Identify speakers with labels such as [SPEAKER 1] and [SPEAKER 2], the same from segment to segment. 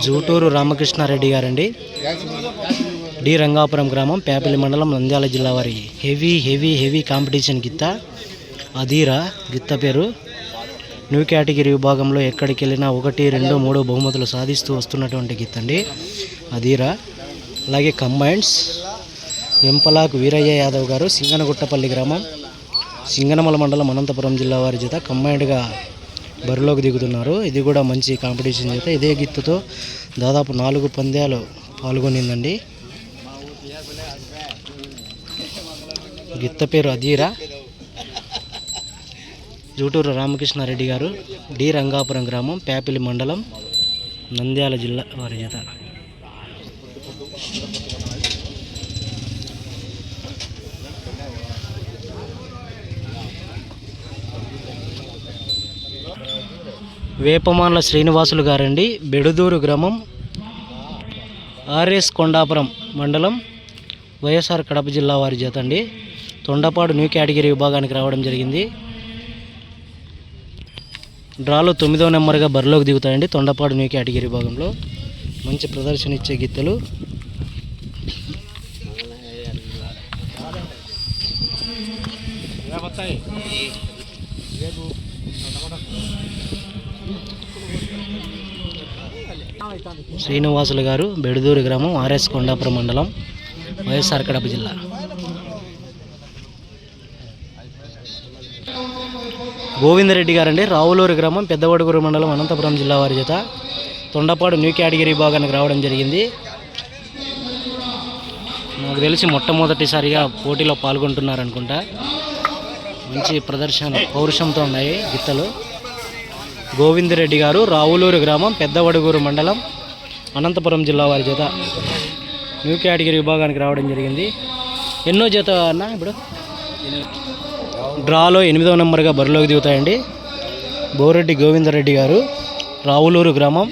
[SPEAKER 1] జూటూరు రామకృష్ణారెడ్డి గారండి. డి రంగాపురం గ్రామం పేపల్లి మండలం నంద్యాల జిల్లా వారి హెవీ హెవీ హెవీ కాంపిటీషన్ గిత్త అధీరా గిత్త పేరు. న్యూ కేటగిరీ విభాగంలో ఎక్కడికి వెళ్ళినా ఒకటి రెండు మూడు బహుమతులు సాధిస్తూ వస్తున్నటువంటి గిత్త అండి అధీరా. అలాగే కంబైండ్స్ వెంపలాకు వీరయ్య యాదవ్ గారు సింగనగుట్టపల్లి గ్రామం. సింగనమల మండలం అనంతపురం జిల్లా వారి చేత కంబైండ్గా బరిలోకి దిగుతున్నారు. ఇది కూడా మంచి కాంపిటీషన్ చేత ఇదే గిత్తుతో దాదాపు నాలుగు పంద్యాలు పాల్గొనిందండి. గిత్త పేరు అధీరా. జూటూరు రామకృష్ణారెడ్డి గారు. డి రంగాపురం గ్రామం పేపిలి మండలం నంద్యాల జిల్లా వారి చేత వేపమాన్ల శ్రీనివాసులు గారండి. బెడుదూరు గ్రామం ఆర్ఎస్ కొండాపురం మండలం వైఎస్ఆర్ కడప జిల్లా వారి చేత అండి. తొండపాడు న్యూ కేటగిరీ విభాగానికి రావడం జరిగింది. డ్రాలో తొమ్మిదో నెంబర్గా బరిలోకి దిగుతాయండి తొండపాడు న్యూ కేటగిరీ విభాగంలో. మంచి ప్రదర్శన ఇచ్చే గీతలు. శ్రీనివాసులు గారు బెడుదూరు గ్రామం ఆర్ఎస్ కొండాపురం మండలం వైఎస్ఆర్ కడప జిల్లా. గోవిందరెడ్డి గారండి. రావులూరు గ్రామం పెద్దవడుగురు మండలం అనంతపురం జిల్లా వారి చేత తొండపాడు న్యూ కేటగిరీ విభాగానికి రావడం జరిగింది. నాకు తెలిసి మొట్టమొదటిసారిగా పోటీలో పాల్గొంటున్నారనుకుంటా. మంచి ప్రదర్శన పౌరుషంతో ఉన్నాయి గిత్తలు. గోవిందరెడ్డి గారు రావులూరు గ్రామం పెద్దవడుగూరు మండలం అనంతపురం జిల్లా వారి చేత న్యూ కేటగిరీ విభాగానికి రావడం జరిగింది. ఎన్నో జత అన్న ఇప్పుడు? డ్రాలో ఎనిమిదవ నెంబర్గా బరిలోకి దిగుతాయండి. బోరెడ్డి గోవిందరెడ్డి గారు రావులూరు గ్రామం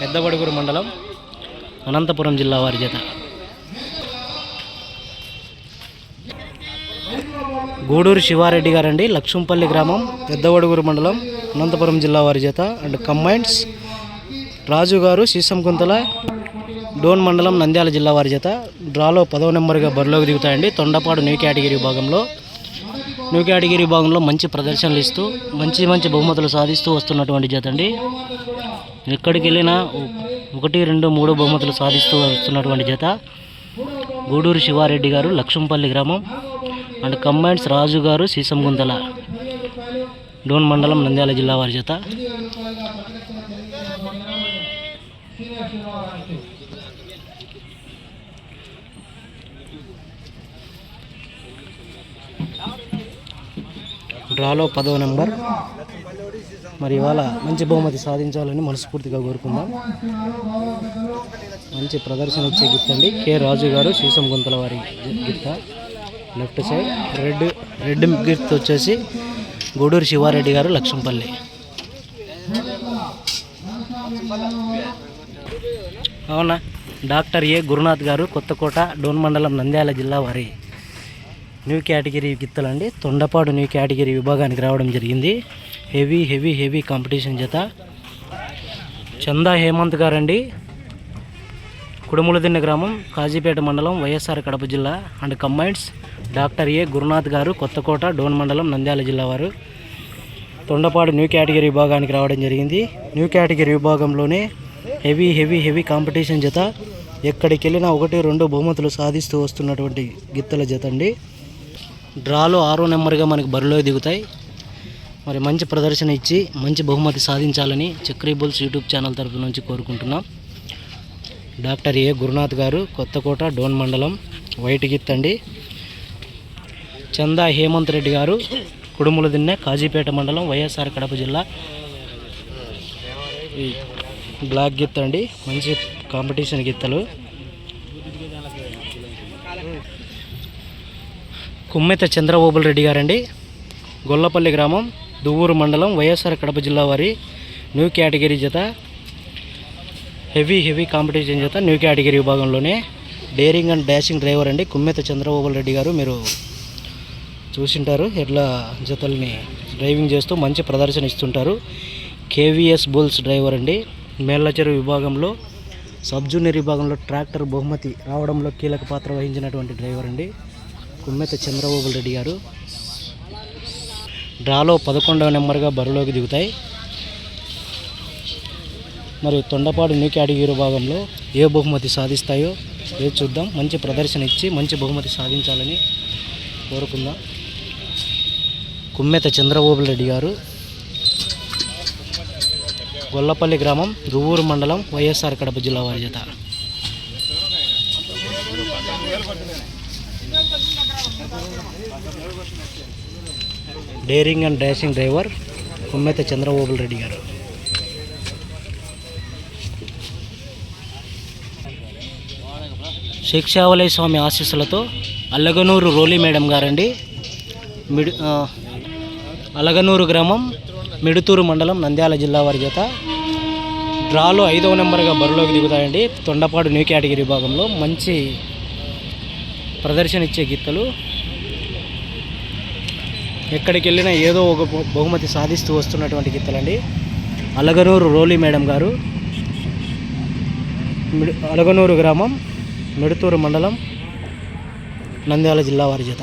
[SPEAKER 1] పెద్దవడుగురు మండలం అనంతపురం జిల్లా వారి చేత గూడూరు శివారెడ్డి గారండి లక్ష్మంపల్లి గ్రామం పెద్దవడుగురు మండలం అనంతపురం జిల్లా వారి చేత అండ్ కంబైండ్స్ రాజు గారు సీసంకుంతల డోన్ మండలం నంద్యాల జిల్లా వారి చేత డ్రాలో పదవ నెంబర్గా బరిలోకి దిగుతాయండి. తొండపాడు న్యూ కేటగిరీ భాగంలో. న్యూ కేటగిరీ భాగంలో మంచి ప్రదర్శనలు ఇస్తూ మంచి మంచి బహుమతులు సాధిస్తూ వస్తున్నటువంటి జత అండి. ఎక్కడికి వెళ్ళినా ఒకటి రెండు మూడు బహుమతులు సాధిస్తూ వస్తున్నటువంటి జత. గూడూరు శివారెడ్డి గారు లక్ష్మంపల్లి గ్రామం అండ్ కంబైండ్స్ రాజు గారు సీసంగుంతల డోన్ మండలం నంద్యాల జిల్లా వారి చేత. డ్రాలో పదవ నెంబర్. మరి ఇవాళ మంచి బహుమతి సాధించాలని మనస్ఫూర్తిగా కోరుకుందాం. మంచి ప్రదర్శన ఇచ్చే గిఫ్ట్ అండి. కె రాజు గారు సీసం గుంతల వారి gift. Left side. Red red gift వచ్చేసి గూడూరు శివారెడ్డి గారు లక్ష్మంపల్లి. అవునా? డాక్టర్ ఏ గురునాథ్ గారు కొత్తకోట డోన్ మండలం నంద్యాల జిల్లా వారి. న్యూ కేటగిరీ గిత్తలండి. తొండపాడు న్యూ కేటగిరీ విభాగానికి రావడం జరిగింది. హెవీ హెవీ హెవీ కాంపిటీషన్ చేత చందా హేమంత్ గారండి. కుడుములదిన్న గ్రామం కాజీపేట మండలం వైఎస్ఆర్ కడప జిల్లా and combines doctor A. Gurunath గారు కొత్తకోట డోన్ మండలం నంద్యాల జిల్లా వారు. తొండపాడు న్యూ కేటగిరీ విభాగానికి రావడం జరిగింది. న్యూ కేటగిరీ విభాగంలోనే హెవీ హెవీ హెవీ కాంపిటీషన్ జత. ఎక్కడికి వెళ్ళినా ఒకటి రెండు బహుమతులు సాధిస్తూ వస్తున్నటువంటి గిత్తల జత అండి. డ్రాలో ఆరో నెంబర్గా మనకి బరిలో దిగుతాయి. మరి మంచి ప్రదర్శన ఇచ్చి మంచి బహుమతి సాధించాలని చక్రీ బుల్స్ యూట్యూబ్ ఛానల్ తరఫు నుంచి కోరుకుంటున్నాం. Doctor A. గురునాథ్ గారు కొత్తకోట డోన్ మండలం వైట్ గిత్ అండి చందా హేమంత్ రెడ్డి గారు కుడుముల దిన్నె కాజీపేట మండలం వైఎస్ఆర్ కడప జిల్లా. ఈ బ్లాక్ గిత్త అండి. మంచి కాంపిటీషన్ గిత్తలు. కుమ్మెత చంద్రబాబుల రెడ్డి గారండి. గొల్లపల్లి గ్రామం దువ్వూరు మండలం వైఎస్ఆర్ కడప జిల్లా వారి న్యూ కేటగిరీ జత. హెవీ హెవీ కాంపిటీషన్ చేత న్యూ కేటగిరీ విభాగంలోనే. డేరింగ్ అండ్ డాషింగ్ డ్రైవర్ అండి. కుమ్మెత చంద్రబాబుల రెడ్డి గారు మీరు చూసింటారు. ఎట్లా జతల్ని డ్రైవింగ్ చేస్తూ మంచి ప్రదర్శన ఇస్తుంటారు. కేవీఎస్ బుల్స్ డ్రైవర్ అండి. మేళ్ళచెరు విభాగంలో సబ్ జూనియర్ విభాగంలో ట్రాక్టర్ బహుమతి రావడంలో కీలక పాత్ర వహించినటువంటి డ్రైవర్ అండి. కుమ్మెత చంద్రబాబు రెడ్డి గారు. డ్రాలో పదకొండవ నెంబర్గా బరిలోకి దిగుతాయి. మరి తొండపాడు న్యూ కేటగిరీ విభాగంలో ఏ బహుమతి సాధిస్తాయో ఏ చూద్దాం. మంచి ప్రదర్శన ఇచ్చి మంచి బహుమతి సాధించాలని కోరుకుందాం. కుమ్మెత చంద్రబాబు రెడ్డి గారు గొల్లపల్లి గ్రామం దువ్వూరు మండలం వైఎస్ఆర్ కడప జిల్లా వారి జత daring and dashing driver Kummetha Chandrababu Reddy గారు. శిక్షావలయ స్వామి ఆశీస్సులతో అల్లగనూరు రోలి మేడం గారండి మిడి అలగనూరు గ్రామం మిడుతూరు మండలం నంద్యాల జిల్లా వారి చేత డ్రాలో ఐదవ నెంబర్గా బరిలోకి దిగుతాయండి. తొండపాడు న్యూ కేటగిరీ విభాగంలో మంచి ప్రదర్శన ఇచ్చే గీతలు. ఎక్కడికి వెళ్ళినా ఏదో ఒక బహుమతి సాధిస్తూ వస్తున్నటువంటి గీతలండి. అలగనూరు రోలి మేడం గారు. అలగనూరు గ్రామం మిడుతూరు మండలం నంద్యాల జిల్లా వారి చేత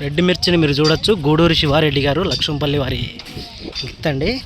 [SPEAKER 1] రెడ్ మిర్చిని మీరు చూడొచ్చు. గూడూరు శివారెడ్డి గారు లక్ష్మంపల్లి వారి గిత్తండి.